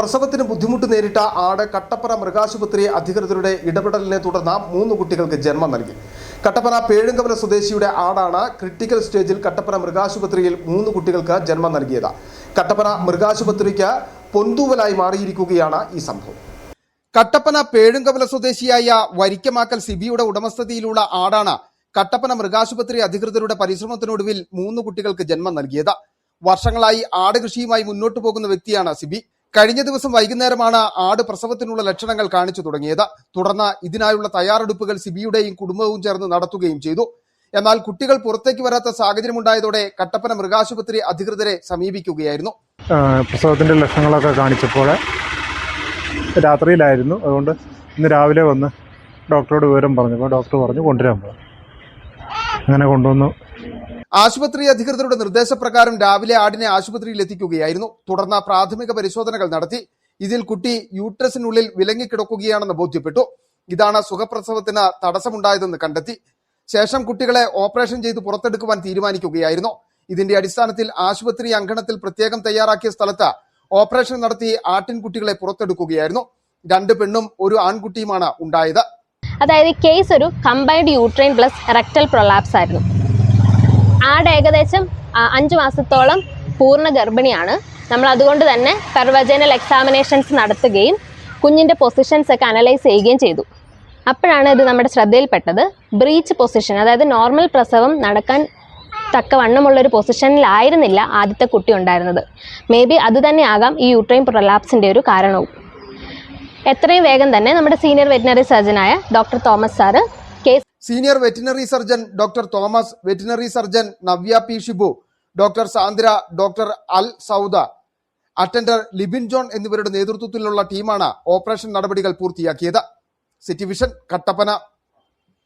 പ്രസവത്തിന് ബുദ്ധിമുട്ട് നേരിട്ട ആട് കട്ടപ്പന മൃഗാശുപത്രി അധികൃതരുടെ ഇടപെടലിനെ തുടർന്ന് മൂന്ന് കുട്ടികൾക്ക് ജന്മം നൽകി. കട്ടപ്പന പേഴുങ്കവല സ്വദേശിയുടെ ആടാണ് ക്രിട്ടിക്കൽ സ്റ്റേജിൽ കട്ടപ്പന മൃഗാശുപത്രിയിൽ മൂന്ന് കുട്ടികൾക്ക് ജന്മം നൽകിയത്. കട്ടപ്പന മൃഗാശുപത്രിക്ക് പൊന്തൂവലായി മാറിയിരിക്കുകയാണ് ഈ സംഭവം. കട്ടപ്പന പേഴുങ്കവല സ്വദേശിയായ വരിക്കമാക്കൽ സിബിയുടെ ഉടമസ്ഥതയിലുള്ള ആടാണ് കട്ടപ്പന മൃഗാശുപത്രി അധികൃതരുടെ പരിശ്രമത്തിനൊടുവിൽ മൂന്ന് കുട്ടികൾക്ക് ജന്മം നൽകിയത്. വർഷങ്ങളായി ആട് കൃഷിയുമായി മുന്നോട്ടു പോകുന്ന വ്യക്തിയാണ് സിബി. കഴിഞ്ഞ ദിവസം വൈകുന്നേരമാണ് ആട് പ്രസവത്തിനുള്ള ലക്ഷണങ്ങൾ കാണിച്ചു തുടങ്ങിയത്. തുടർന്ന് ഇതിനായുള്ള തയ്യാറെടുപ്പുകൾ സിബിയുടെയും കുടുംബവും ചേർന്ന് നടത്തുകയും ചെയ്തു. എന്നാൽ കുട്ടികൾ പുറത്തേക്ക് വരാത്ത സാഹചര്യമുണ്ടായതോടെ കട്ടപ്പന മൃഗാശുപത്രി അധികൃതരെ സമീപിക്കുകയായിരുന്നു. പ്രസവത്തിന്റെ ലക്ഷണങ്ങളൊക്കെ കാണിച്ചപ്പോൾ രാത്രിയിലായിരുന്നു. അതുകൊണ്ട് ഇന്ന് രാവിലെ വന്ന് ഡോക്ടറോട് വിവരം പറഞ്ഞപ്പോൾ ഡോക്ടർ പറഞ്ഞു കൊണ്ടുവരാൻ പോകാം അങ്ങനെ കൊണ്ടുവന്നു. ആശുപത്രി അധികൃതരുടെ നിർദ്ദേശപ്രകാരം രാവിലെ ആടിനെ ആശുപത്രിയിൽ എത്തിക്കുകയായിരുന്നു. തുടർന്ന് പ്രാഥമിക പരിശോധനകൾ നടത്തി. ഇതിൽ കുട്ടി യൂട്രസിനുള്ളിൽ വിലങ്ങിക്കിടക്കുകയാണെന്ന് ബോധ്യപ്പെട്ടു. ഇതാണ് സുഖപ്രസവത്തിന് തടസ്സമുണ്ടായതെന്ന് കണ്ടെത്തി. ശേഷം കുട്ടികളെ ഓപ്പറേഷൻ ചെയ്ത് പുറത്തെടുക്കുവാൻ തീരുമാനിക്കുകയായിരുന്നു. ഇതിന്റെ അടിസ്ഥാനത്തിൽ ആശുപത്രി അങ്കണത്തിൽ പ്രത്യേകം തയ്യാറാക്കിയ സ്ഥലത്ത് ഓപ്പറേഷൻ നടത്തി ആട്ടിൻകുട്ടികളെ പുറത്തെടുക്കുകയായിരുന്നു. രണ്ട് പെണ്ണും ഒരു ആൺകുട്ടിയുമാണ് ഉണ്ടായത്. അതായത് കേസ് ഒരു combined uterine plus rectal prolapse ആയിരുന്നു. ആട് ഏകദേശം അഞ്ചു മാസത്തോളം പൂർണ ഗർഭിണിയാണ്. നമ്മൾ അതുകൊണ്ട് തന്നെ പെർവജനൽ എക്സാമിനേഷൻസ് നടത്തുകയും കുഞ്ഞിന്റെ പൊസിഷൻസ് ഒക്കെ അനലൈസ് ചെയ്യുകയും ചെയ്തു. അപ്പോഴാണ് ഇത് നമ്മുടെ ശ്രദ്ധയിൽപ്പെട്ടത്. ബ്രീച്ച് പൊസിഷൻ അതായത് നോർമൽ പ്രസവം നടക്കാൻ തക്കവണ്ണമുള്ളൊരു പൊസിഷനിലായിരുന്നില്ല ആദ്യത്തെ കുട്ടി ഉണ്ടായിരുന്നത്. മേ ബി അതുതന്നെയാകാം ഈ യൂട്രൈൻ പ്രൊലാപ്സിന്റെ ഒരു കാരണവും. എത്രയും വേഗം തന്നെ നമ്മുടെ senior veterinary സർജനായ doctor Thomas sir senior veterinary surgeon doctor Thomas veterinary surgeon Navya P Shibu doctor Sandra doctor Al Sauda. Attender Libin John എന്നിവരുടെ നേതൃത്വത്തിലുള്ള ടീമാണ് ഓപ്പറേഷൻ നടപടികൾ പൂർത്തിയാക്കിയത്. City vision Kattappana.